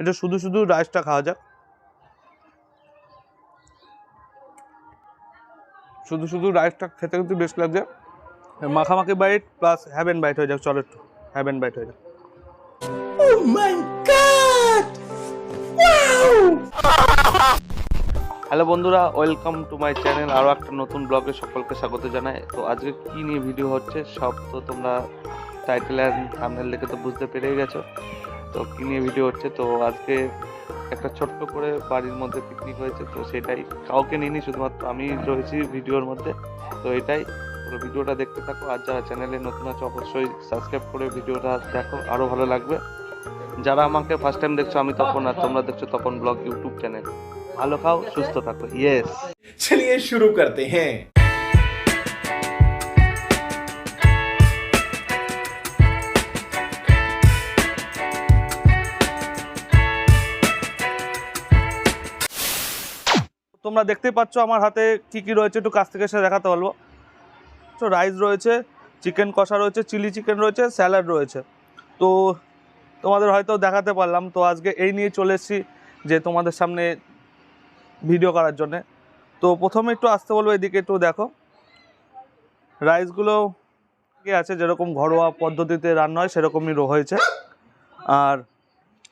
এটা শুধু শুধু রাইসটা খাওয়া যাক। শুধু শুধু রাইসটা খেতে কিন্তু বেশ লাগছে। মাখামাখি বাইট প্লাস হ্যাভেন বাইট হয়ে যাক চলো একটু। হ্যাভেন বাইট হয়ে যাক। হ্যালো বন্ধুরা ওয়েলকাম টু মাই চ্যানেল আরও একটা নতুন ব্লগে সকলকে স্বাগত জানাই। তো আজকে কী নিয়ে ভিডিও হচ্ছে সব তো তোমরা টাইটেল অ্যান্ড থাম্বনেল দেখে তো বুঝতে পেরেই গেছো। তো কি নিয়ে ভিডিও হচ্ছে, তো আজকে একটা ছোট্ট করে বাড়ির মধ্যে পিকনিক হয়েছে, তো সেটাই কাউকে নিইনি, শুধুমাত্র আমি রয়েছি ভিডিওর মধ্যে। তো এটাই, পুরো ভিডিওটা দেখতে থাকো, আর যারা চ্যানেলে নতুন আছে, অবশ্যই সাবস্ক্রাইব করে ভিডিওটা দেখো আরও ভালো লাগবে। যারা আমাকে ফার্স্ট টাইম দেখছ, আমি তপন আর তোমরা দেখছ তপন ব্লগ, ইউটিউব চ্যানেল ভালো খাও, সুস্থ থাকো ইয়েস চলিয়ে শুরু করতে হ্যাঁ। তোমরা দেখতেই পাচ্ছ আমার হাতে কি কি রয়েছে, একটু কাছ থেকে এসে দেখাতে বলব। তো রাইস রয়েছে চিকেন কষা রয়েছে চিলি চিকেন রয়েছে স্যালাড রয়েছে। তো তোমাদের হয়তো দেখাতে পারলাম, তো আজকে এই নিয়ে চলে এসেছি যে তোমাদের সামনে ভিডিও করার জন্যে। তো প্রথমে একটু আসতে বলব, এদিকে একটু দেখো। রাইসগুলো আছে, যেরকম ঘরোয়া পদ্ধতিতে রান্না হয়, সেরকমই হয়েছে আর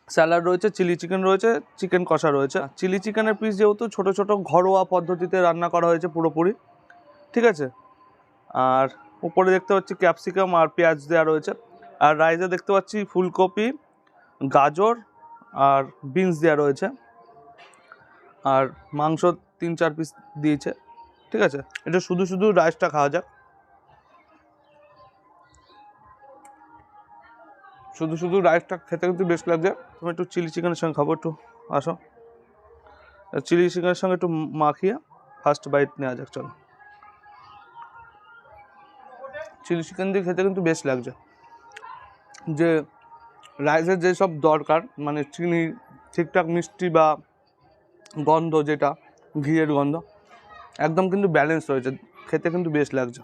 স্যালাড রয়েছে, চিলি চিকেন রয়েছে, চিকেন কষা রয়েছে। চিলি চিকেনের পিস যেহেতু ছোট ছোট ঘরোয়া পদ্ধতিতে রান্না করা হয়েছে পুরোপুরি, ঠিক আছে? আর উপরে দেখতে পাচ্ছি ক্যাপসিকাম আর পেঁয়াজ দেওয়া রয়েছে। আর রাইসে দেখতে পাচ্ছি ফুলকপি, গাজর আর বিনস দেওয়া রয়েছে। আর মাংস তিন, চার পিস দিয়েছে, ঠিক আছে? এটা শুধু শুধু রাইসটা খাওয়া যাক। শুধু শুধু রাইসটা খেতে কিন্তু বেশ লাগছে। তুমি একটু চিলি চিকেনের সঙ্গে খাব একটু, আসো। চিলি চিকেনের সঙ্গে একটু মাখিয়ে ফার্স্ট বাইট নেওয়া যাক, চলো। চিলি চিকেন দিয়ে খেতে কিন্তু বেশ লাগছে। যে রাইসের যেসব দরকার মানে চিনি, ঠিকঠাক মিষ্টি বা গন্ধ যেটা, ঘিয়ের গন্ধ, একদম কিন্তু ব্যালেন্স রয়েছে, খেতে কিন্তু বেশ লাগছে।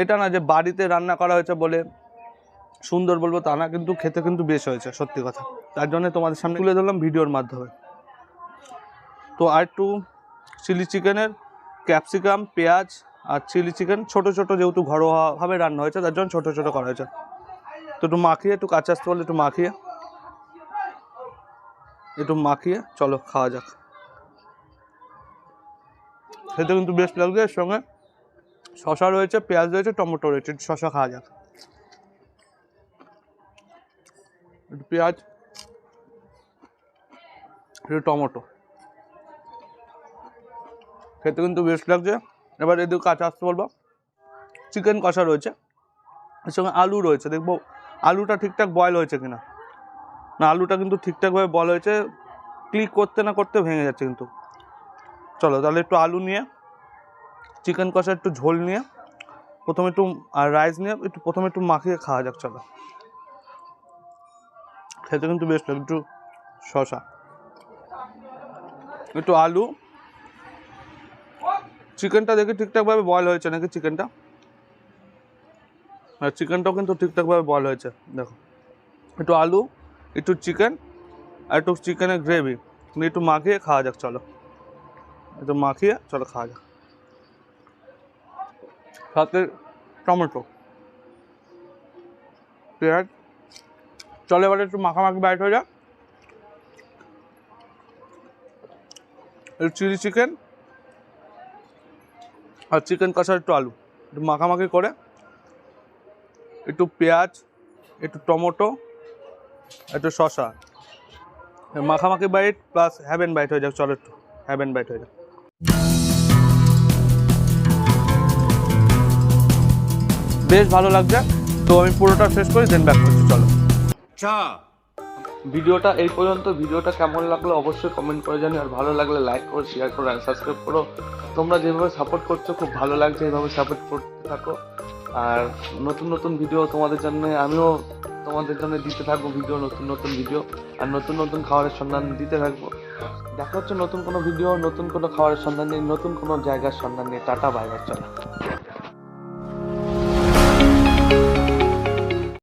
এটা না যে বাড়িতে রান্না করা হয়েছে বলে সুন্দর বলব তা না, কিন্তু খেতে কিন্তু বেশ হয়েছে, সত্যি কথা। তার জন্য তোমাদের সামনে তুলে ধরলাম ভিডিওর মাধ্যমে। তো আর একটু চিলি চিকেনের ক্যাপসিকাম, পেঁয়াজ আর চিলি চিকেন ছোট ছোট যেহেতু ঘরোয়াভাবে রান্না হয়েছে, তার জন্য ছোট ছোট করা হয়েছে। তো একটু মাখিয়ে, একটু কাঁচা আসতে বলে একটু মাখিয়ে একটু মাখিয়ে, চলো খাওয়া যাক। খেতে কিন্তু বেশ লাগছে এর সঙ্গে শশা রয়েছে, পেঁয়াজ রয়েছে, টমেটো রয়েছে শশা খাওয়া যাক। একটু পেঁয়াজ, একটু টমেটো। খেতে কিন্তু বেশ লাগছে। এবার এদিকে কাঁচা আসতে বলব। চিকেন কষা রয়েছে। এর সঙ্গে আলু রয়েছে। দেখব আলুটা ঠিকঠাক বয়েল হয়েছে কিনা। না, আলুটা কিন্তু ঠিকঠাকভাবে বয়েল হয়েছে। ক্লিক করতে না করতে ভেঙে যাচ্ছে কিন্তু। চলো, তাহলে একটু আলু নিয়ে চিকেন কষা একটু ঝোল নিয়ে, প্রথমে একটু, আর রাইস নিয়ে, একটু প্রথমে একটু মাখিয়ে খাওয়া যাক, চলো। খেতে কিন্তু বেশ লাগে, একটু শশা একটু আলু। চিকেনটা দেখি ঠিকঠাকভাবে বয়েল হয়েছে নাকি চিকেনটা? আর চিকেনটাও কিন্তু ঠিকঠাকভাবে বয়েল হয়েছে, দেখো। একটু আলু, একটু চিকেন, আর একটু চিকেনের গ্রেভি একটু মাখিয়ে খাওয়া যাক, চলো। একটু মাখিয়ে, চলো খাওয়া যাক। সাথে টমেটো। পেঁয়াজ চলো এবারে একটু মাখামাখি বাইট হয়ে যাক। একটু চিলি চিকেন আর চিকেন কষা একটু আলু। একটু মাখামাখি করে। একটু পেঁয়াজ, একটু টমেটো, একটু শশা মাখামাখি বাইট প্লাস হ্যাভেন বাইট হয়ে যাক। চলো একটু হ্যাভেন বাইট হয়ে যাক। বেশ ভালো লাগছে। তো আমি পুরোটা শেষ করি দেন ব্যাক করছি। চলো। ভিডিওটা এই পর্যন্ত। ভিডিওটা কেমন লাগল অবশ্যই কমেন্ট করে জানি আর ভালো লাগলে লাইক করো শেয়ার করো আর সাবস্ক্রাইব করো। তোমরা যেভাবে সাপোর্ট করছ, খুব ভালো লাগছে এইভাবে সাপোর্ট করতে থাকো। আর নতুন নতুন ভিডিও তোমাদের জন্য, আমিও তোমাদের জন্য দিতে থাকব ভিডিও নতুন নতুন ভিডিও আর নতুন নতুন খাবারের সন্ধান দিতে থাকব। দেখা হচ্ছে নতুন কোনো ভিডিও নতুন কোনো খাবারের সন্ধান নিয়ে, নতুন কোনো জায়গার সন্ধান নিয়ে। টাটা বাই বাই চলো।